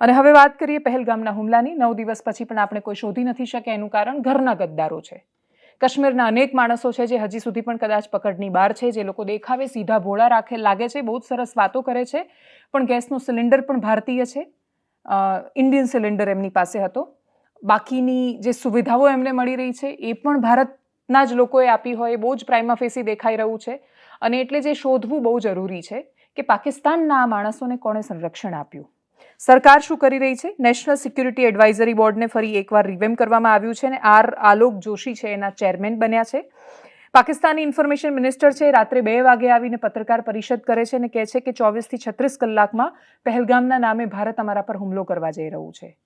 અને હવે વાત કરીએ પહેલગામના હુમલાની. નવ દિવસ પછી પણ આપણે કોઈ શોધી નથી શક્યા. એનું કારણ ઘરના ગદ્દારો છે. કાશ્મીરના અનેક માણસો છે જે હજી સુધી પણ કદાચ પકડની બહાર છે. જે લોકો દેખાવે, સીધા ભોળા રાખે, લાગે છે, બહુ જ સરસ વાતો કરે છે. પણ ગેસનું સિલિન્ડર પણ ભારતીય છે. ઇન્ડિયન સિલિન્ડર એમની પાસે હતો. બાકીની જે સુવિધાઓ એમને મળી રહી છે, એ પણ ભારતના જ લોકોએ આપી હોય. બહુ જ પ્રાઇમા ફેસી દેખાઈ રહ્યું છે. અને એટલે જે શોધવું બહુ જરૂરી છે કે પાકિસ્તાનના આ માણસોને કોણે સંરક્ષણ આપ્યું? સરકાર શું કરી રહી છે? નેશનલ સિક્યુરિટી એડવાઇઝરી બોર્ડને ફરી એકવાર રિવેમ કરવામાં આવ્યું છે અને આર આલોક જોશી છે એના ચેરમેન બન્યા છે. પાકિસ્તાની ઇન્ફોર્મેશન મિનિસ્ટર છે, રાત્રે બે વાગે આવીને પત્રકાર પરિષદ કરે છે અને કહે છે કે ચોવીસથી છત્રીસ કલાકમાં પહેલગામના નામે ભારત અમારા પર હુમલો કરવા જઈ રહ્યું છે.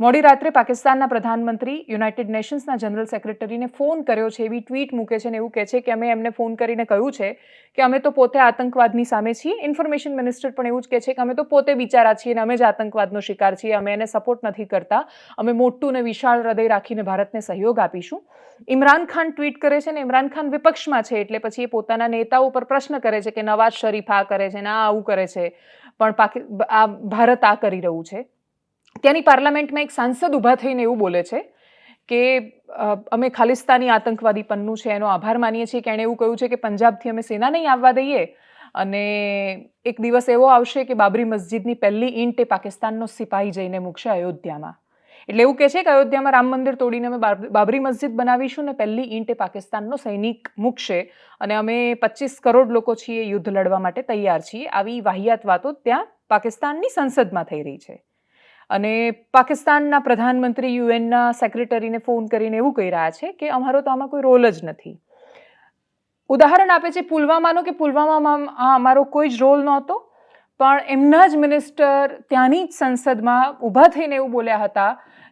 મોડી રાત્રે પાકિસ્તાનના પ્રધાનમંત્રી યુનાઇટેડ નેશન્સના જનરલ સેક્રેટરીને ફોન કર્યો છે, એવી ટ્વીટ મૂકે છે અને એવું કહે છે કે અમે એમને ફોન કરીને કહ્યું છે કે અમે તો પોતે આતંકવાદની સામે છીએ. ઇન્ફોર્મેશન મિનિસ્ટર પણ એવું જ કહે છે કે અમે તો પોતે બિચારા છીએ અને અમે જ આતંકવાદનો શિકાર છીએ, અમે એને સપોર્ટ નથી કરતા. અમે મોટું ને વિશાળ હૃદય રાખીને ભારતને સહયોગ આપીશું. ઇમરાન ખાન ટ્વીટ કરે છે ને, ઇમરાન ખાન વિપક્ષમાં છે એટલે પછી એ પોતાના નેતાઓ પર પ્રશ્ન કરે છે કે નવાઝ શરીફ આ કરે છે ને આ આવું કરે છે. પણ પાકિ, આ ભારત આ કરી રહ્યું છે. ત્યાંની પાર્લામેન્ટમાં એક સાંસદ ઊભા થઈને એવું બોલે છે કે અમે ખાલિસ્તાની આતંકવાદી પન્નું છે, એનો આભાર માનીએ છીએ કે એણે એવું કહ્યું છે કે પંજાબથી અમે સેના નહીં આવવા દઈએ અને એક દિવસ એવો આવશે કે બાબરી મસ્જિદની પહેલી ઈંટ એ પાકિસ્તાનનો સિપાહી જઈને મૂકશે અયોધ્યામાં. એટલે એવું કહે છે કે અયોધ્યામાં રામ મંદિર તોડીને અમે બાબરી મસ્જિદ બનાવીશું ને પહેલી ઈંટ એ પાકિસ્તાનનો સૈનિક મૂકશે અને અમે પચીસ કરોડ લોકો છીએ, યુદ્ધ લડવા માટે તૈયાર છીએ. આવી વાહિયાત વાતો ત્યાં પાકિસ્તાનની સંસદમાં થઈ રહી છે. અને પાકિસ્તાનના પ્રધાનમંત્રી યુએનના સેક્રેટરીને ફોન કરીને એવું કહી રહ્યા છે કે અમારો તો આમાં કોઈ રોલ જ નથી. ઉદાહરણ આપે છે પુલવામાનો કે પુલવામામાં અમારો કોઈ જ રોલ નહોતો, પણ એમના જ મિનિસ્ટર ત્યાંની જ સંસદમાં ઊભા થઈને એવું બોલ્યા હતા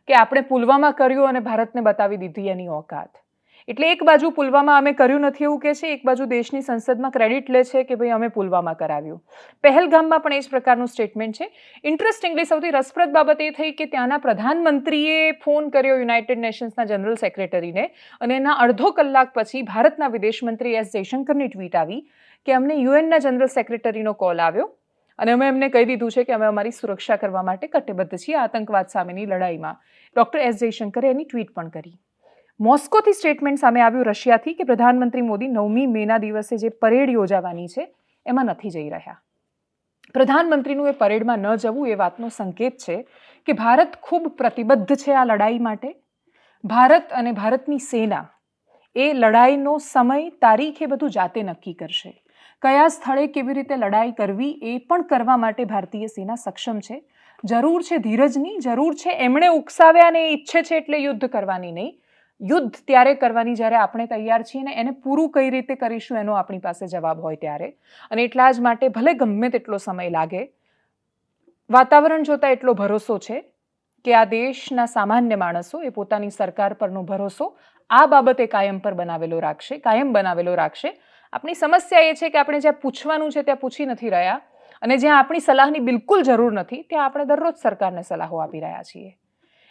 કે આપણે પુલવામા કર્યું અને ભારતને બતાવી દીધી એની ઓકાત. એટલે એક બાજુ પુલવામા અમે કર્યું નથી એવું કહે છે, એક બાજુ દેશની સંસદમાં ક્રેડિટ લે છે કે ભાઈ અમે પુલવામા કરાવ્યું. પહેલગામમાં પણ એ જ પ્રકારનું સ્ટેટમેન્ટ છે. ઇન્ટરેસ્ટિંગલી સૌથી રસપ્રદ બાબત એ થઈ કે ત્યાંના પ્રધાનમંત્રીએ ફોન કર્યો યુનાઇટેડ નેશન્સના જનરલ સેક્રેટરીને અને એના અડધો કલાક પછી ભારતના વિદેશ મંત્રી એસ જયશંકરની ટ્વીટ આવી કે અમને યુએનના જનરલ સેક્રેટરીનો કોલ આવ્યો અને અમે એમને કહી દીધું છે કે અમે અમારી સુરક્ષા કરવા માટે કટિબદ્ધ છીએ આતંકવાદ સામેની લડાઈમાં. ડૉક્ટર એસ જયશંકરે એની ટ્વીટ પણ કરી. મોસ્કોથી સ્ટેટમેન્ટ સામે આવ્યું રશિયાથી કે પ્રધાનમંત્રી મોદી નવમી મેના દિવસે જે પરેડ યોજાવાની છે, એમાં નથી જઈ રહ્યા. પ્રધાનમંત્રીનું એ પરેડમાં ન જવું એ વાતનો સંકેત છે કે ભારત ખૂબ પ્રતિબદ્ધ છે આ લડાઈ માટે. ભારત અને ભારતની સેના એ લડાઈનો સમય, તારીખ એ બધું જાતે નક્કી કરશે. કયા સ્થળે કેવી રીતે લડાઈ કરવી એ પણ કરવા માટે ભારતીય સેના સક્ષમ છે. જરૂર છે ધીરજની, જરૂર છે એમણે ઉકસાવ્યા ને ઈચ્છે છે એટલે યુદ્ધ કરવાની નહીં. યુદ્ધ ત્યારે કરવાની જ્યારે આપણે તૈયાર છીએ ને એને પૂરું કઈ રીતે કરીશું એનો આપણી પાસે જવાબ હોય ત્યારે. અને એટલા જ માટે ભલે ગમે તેટલો સમય લાગે, વાતાવરણ જોતાં એટલો ભરોસો છે કે આ દેશના સામાન્ય માણસો એ પોતાની સરકાર પરનો ભરોસો આ બાબતે કાયમ પર બનાવેલો રાખશે, કાયમ બનાવેલો રાખશે. આપણી સમસ્યા એ છે કે આપણે જ્યાં પૂછવાનું છે ત્યાં પૂછી નથી રહ્યા અને જ્યાં આપણી સલાહની બિલકુલ જરૂર નથી, ત્યાં આપણે દરરોજ સરકારને સલાહો આપી રહ્યા છીએ.